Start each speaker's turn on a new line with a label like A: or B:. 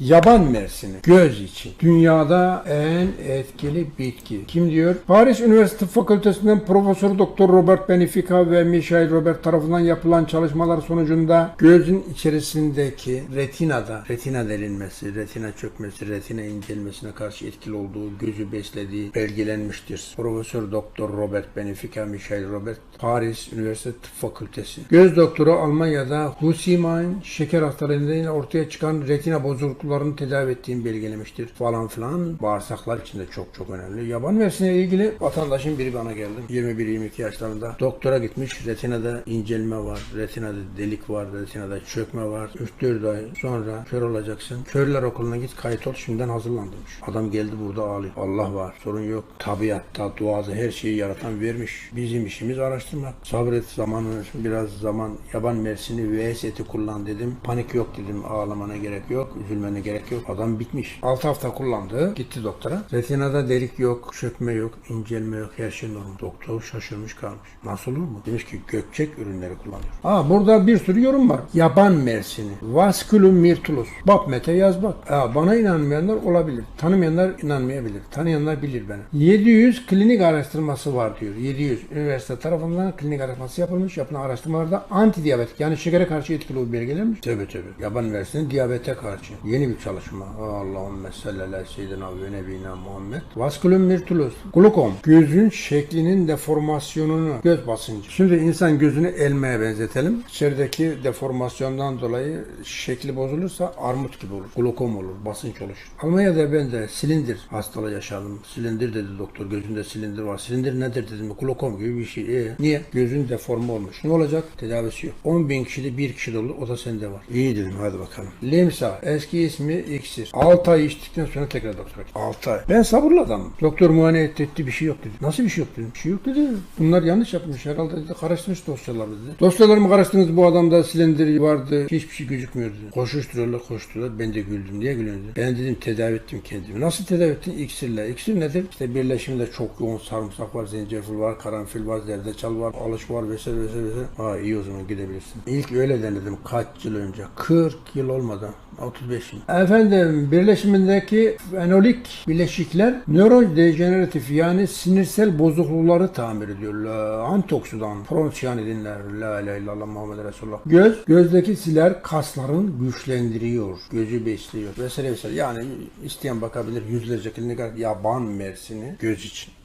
A: Yaban mersini göz için dünyada en etkili bitki. Kim diyor? Paris Üniversitesi Fakültesinden Profesör Doktor Robert Benefica ve Michael Robert tarafından yapılan çalışmalar sonucunda gözün içerisindeki retinada retina delinmesi, retina çökmesi, retina incelmesine karşı etkili olduğu, gözü beslediği belgelenmiştir. Profesör Doktor Robert Benefica, Michael Robert Paris Üniversitesi Tıp Fakültesi. Göz doktoru Almanya'da Husimann şeker hastalığı nedeniyle ortaya çıkan retina bozukluklarını tedavi ettiğini belgelemiştir falan filan. Bağırsaklar için de çok çok önemli. Yaban mersine ilgili vatandaşın biri bana geldi. 21-22 yaşlarında. Doktora gitmiş. Retinada incelme var. Retinada delik var. Retinada çökme var. 3-4 ay sonra kör olacaksın. Körler okuluna git kayıt ol. Şimdiden hazırlan demiş. Adam geldi burada ağlıyor. Allah var. Sorun yok. Tabiatta, duada her şeyi yaratan vermiş. Bizim işimiz araştırmak. Sabret zamanı biraz zaman yaban mersini vs eti kullan dedim. Panik yok dedim. Ağlamana gerek yok. Üzülmene gerek yok. Adam bitmiş. 6 hafta kullandı. Gitti doktora. Retinada delik yok, çökme yok, incelme yok. Her şey normal. Doktor şaşırmış kalmış. Nasıl olur mu? Demiş ki gökçek ürünleri kullanıyor. Aa burada bir sürü yorum var. Yaban mersini. Vasculum myrtulus. Bak Mete yaz bak. Aa, bana inanmayanlar olabilir. Tanımayanlar inanmayabilir. Tanıyanlar bilir beni. 700 klinik araştırması var diyor. 700 üniversite tarafından klinik araştırması yapılmış. Yapılan araştırmalarda antidiyabetik yani şekere karşı etkili olduğu belgelenmiş. Tabi tabi. Yaban mersini diyabete karşı. Yeni bir çalışma. Allahümme salli ala seyyidina ve nebina Muhammed. Vasculum myrtulus. Glukom. Gözün şeklinin deformasyonunu göz basıncı. Şimdi insan gözünü elmaya benzetelim. İçerideki deformasyondan dolayı şekli bozulursa armut gibi olur. Glukom olur. Basınç oluşur. Almanya'da ben de silindir hastalığı yaşadım. Silindir dedi doktor. Gözünde silindir var. Silindir nedir dedim. Glukom gibi bir şey. E, niye? Gözün deforme olmuş. Ne olacak? Tedavisi yok. 10 bin kişide bir kişi de olur. O da sende var. İyi dedim. Hadi bakalım. Limsa. Eski ismi iksir. 6 ay içtikten sonra tekrar doktora gittim. 6 ay. Ben sabırlı adamım. Doktor muayene etti, etti. Bir şey yok dedi. Nasıl bir şey yok dedim. Bir şey yok dedi. Bunlar yanlış yapmış herhalde dedi. Karıştırmış dosyaları dedi. Dosyalarımı karıştırdınız. Bu adamda silindir vardı. Hiçbir şey gözükmüyordu. Koşuşturuyorlar koşturuyorlar. Ben de güldüm. Niye gülüyorsun dedi. Ben dedim tedavi ettim kendimi. Nasıl tedavi ettin? İksirle. İksir nedir? İşte birleşimde çok yoğun sarımsak var, zencefil var, karanfil var, zerdeçal var, alış var vesaire vesaire vesaire. Ha iyi o zaman gidebilirsin. İlk öyle denedim kaç yıl önce. 40 yıl olmadan. 35 yıl. Efendim birleşimindeki fenolik bileşikler nörodejeneratif yani sinirsel bozuklukları tamir ediyorlar. Antioksidan, pronsiyanidinler, la ilahe illallah Muhammed Resulullah. Göz, gözdeki siler kasların güçlendiriyor. Gözü besliyor vesaire vesaire. Yani isteyen bakabilir yüzlerce klinik yaban mersini göz için.